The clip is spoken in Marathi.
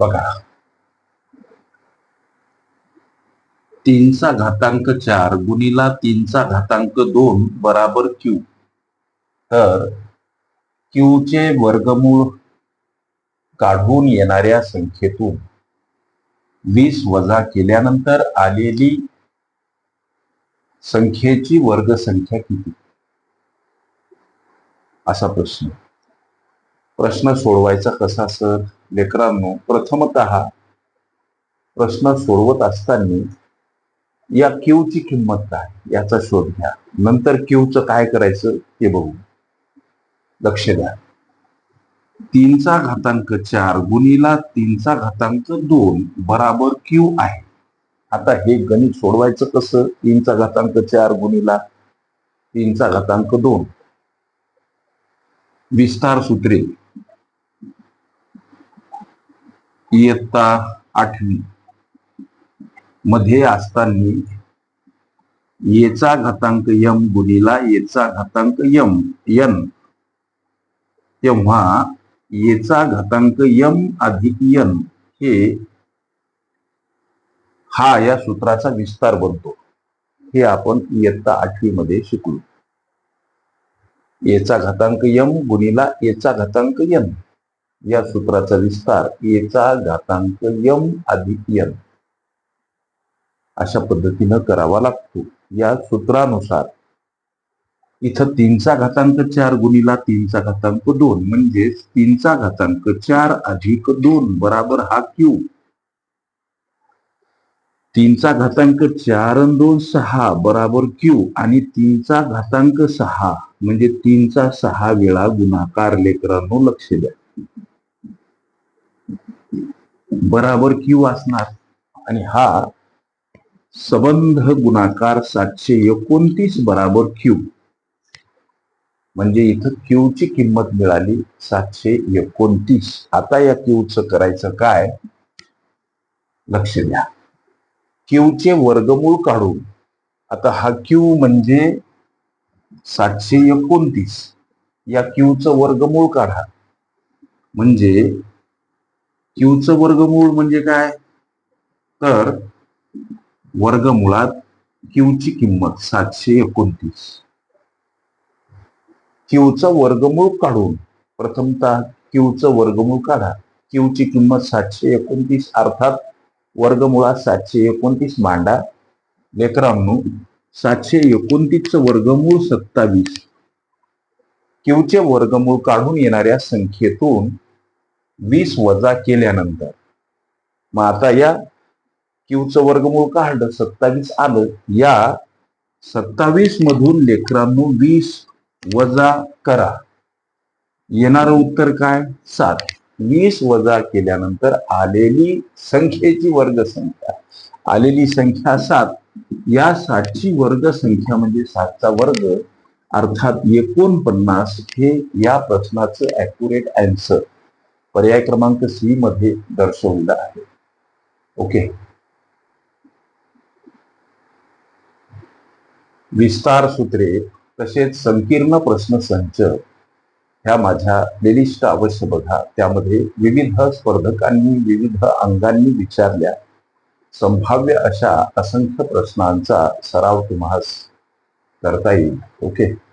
बघा. तीनचा घातांक चार गुणिला तीनचा घातांक दोन बराबर क्यू तर क्यू चे वर्गमूळ काढून येणाऱ्या संख्येतून वीस वजा केल्यानंतर आलेली संख्येची वर्गसंख्या किती? असा प्रश्न. प्रश्न सोडवायचा कसा सर? लेकरांनो प्रथमत प्रश्न सोडवत असताना या क्यूची किंमत काय? याचा शोध घ्या. नंतर क्यूचं काय करायचं ते बघू. लक्ष द्या. तीनचा घातांक चार गुणीला तीनचा घातांक दोन बराबर क्यू आहे. आता हे गणित सोडवायचं कसं? तीनचा घातांक चार गुणीला तीनचा घातांक दोन. विस्तार सूत्रे. इयत्ता आठवी. मध्ये असताना येचा घातांक यम गुणीला येचा घातांक यम यन. तेव्हा येचा घातांक यम अधिक यन हे हा या सूत्राचा विस्तार बनतो. हे आपण इयत्ता आठवी मध्ये शिकलो. येचा घातांक यम गुणीला येचा घातांक यन. या सूत्राचा विस्तार येचा घातांक यम अधिक यन अशा पद्धतीनं करावा लागतो. या सूत्रानुसार इथं तीनचा घातांक चार गुणीला तीनचा घातांक दोन म्हणजेच तीनचा घातांक चार अधिक दोन बराबर हा क्यू तीनचा घातांक चार दोन सहा बराबर क्यू आणि तीनचा घातांक सहा म्हणजे तीनचा सहा वेळा गुणाकार लेकरांनो लक्ष द्या. बराबर क्यू असणार. आणि हा सबंध गुणाकार सातशे एकोणतीस बराबर क्यू म्हणजे इथं क्यू ची किंमत मिळाली सातशे एकोणतीस. आता या क्यूचं करायचं काय? लक्ष द्या. क्यू चे वर्गमूळ काढून. आता हा क्यू म्हणजे सातशे एकोणतीस. या क्यूचं वर्गमूळ काढा. म्हणजे क्यूचं वर्गमूळ म्हणजे काय? तर वर्गमुळात क्यूची किंमत सातशे एकोणतीस. क्यूचं वर्गमूळ काढून प्रथमतः क्यूचं वर्गमूळ काढा. क्यूची किंमत सातशे एकोणतीस अर्थात वर्गमुळात सातशे एकोणतीस मांडा. लेकरांनो सातशे एकोणतीसचं वर्गमूळ सत्तावीस. क्यूचे वर्गमूळ काढून येणाऱ्या संख्येतून वीस वजा केल्यानंतर. मग आता या क्यूचं वर्गमूळ काढलं सत्तावीस आलं. या सत्तावीस मधून लेकरांनो वीस वजा करा. येणारं उत्तर काय? सात. वीस वजा केल्यानंतर आलेली संख्येची वर्गसंख्या. आलेली संख्या सात. या सातची वर्ग संख्या म्हणजे सातचा वर्ग अर्थात एकोणपन्नास हे या प्रश्नाचं अॅक्युरेट अँसर पर्याय क्रमांक सी मध्ये दर्शवला आहे. ओके. विस्तार सूत्रे तसेच संकीर्ण प्रश्न संच ह्या माझ्या प्लेलिस्ट अवश्य बघा. त्यामध्ये विविध स्पर्धकांनी विविध अंगांनी विचारल्या. संभाव्य अशा असंख्य प्रश्नांचा सराव तुम्हाला करता येईल. ओके.